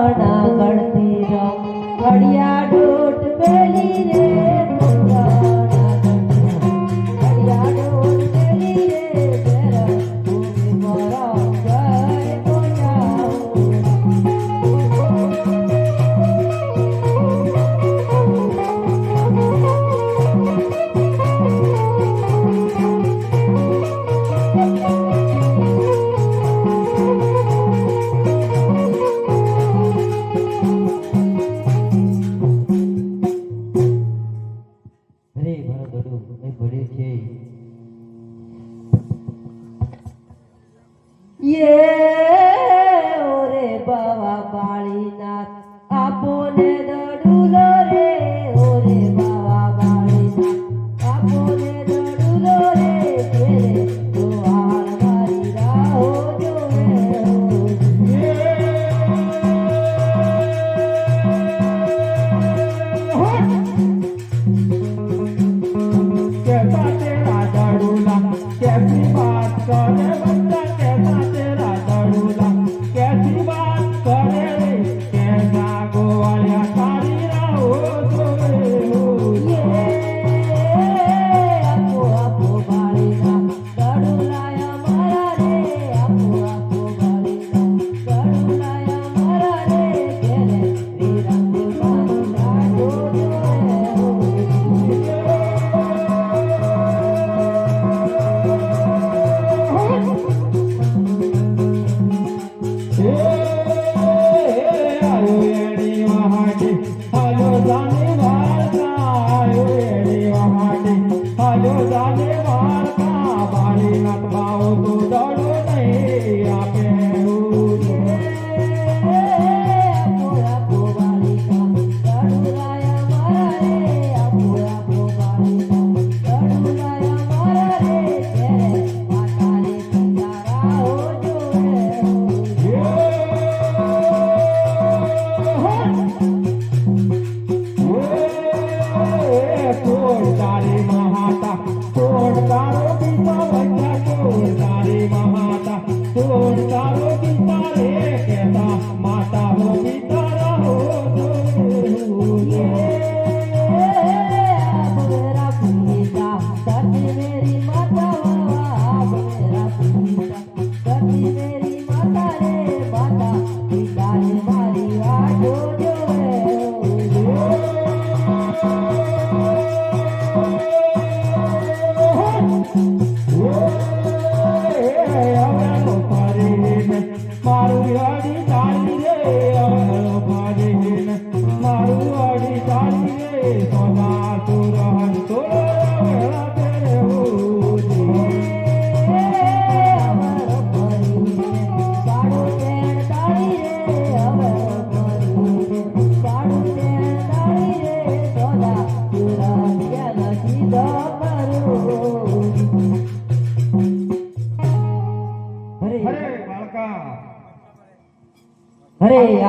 Lord, એડી વહાડે હાલો જાને વાળતા બાળી નાથ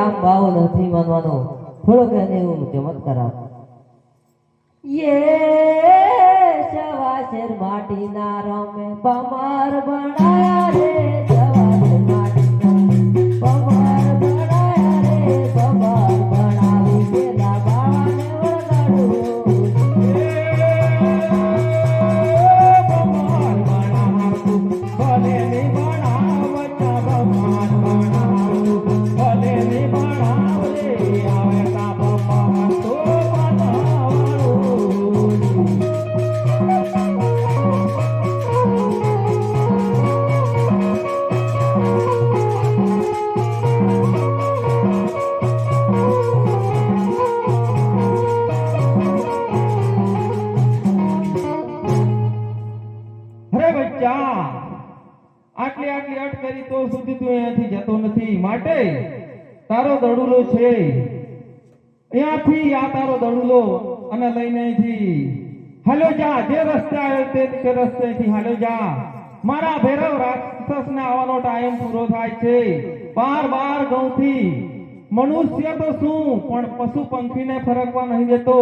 આમ ભાવ નથી માનવાનો. થોડોક એને એવું ચમત્કાર આપ યે સવાસેર માટીના રમે પમાર બનાયા રે. આટલી આટલી અટ કરી તો સુધી તું અહીંયાથી જતો નથી. માટે તારો દડુલો છે. અહીંયાથી આ તારો દડુલો અને લઈને અહીંથી. હાલો જા, જે રસ્તે આવ્યો તે રસ્તેથી હાલો જા. મારા ભૈરવ રાક્ષસને આવવાનો ટાઈમ પૂરો થાય છે. બાર બાર ગૌથી. મનુષ્ય તો શું? પણ પશુ પંખીને ફરકવા નહીં દેતો.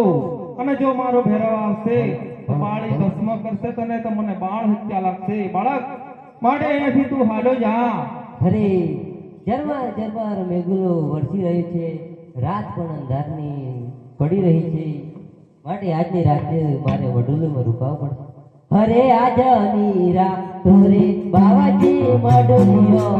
અને જો મારો ભૈરવ આવશે તો બાળી ભસ્મ કરશે તને તો મને બાળ હત્યા લાગશે. બાળક માટે અહીંયાથી તું હાલો જા. અરે જરવા ઝરમર મેઘુલો વરસી રહ્યો છે. રાત પણ અંધારની પડી રહી છે. માટે આજની રાતે મારે વડોલીમાં રોકાવું પડશે. અરે આજની રાત રે બાવાજી મડુલિયો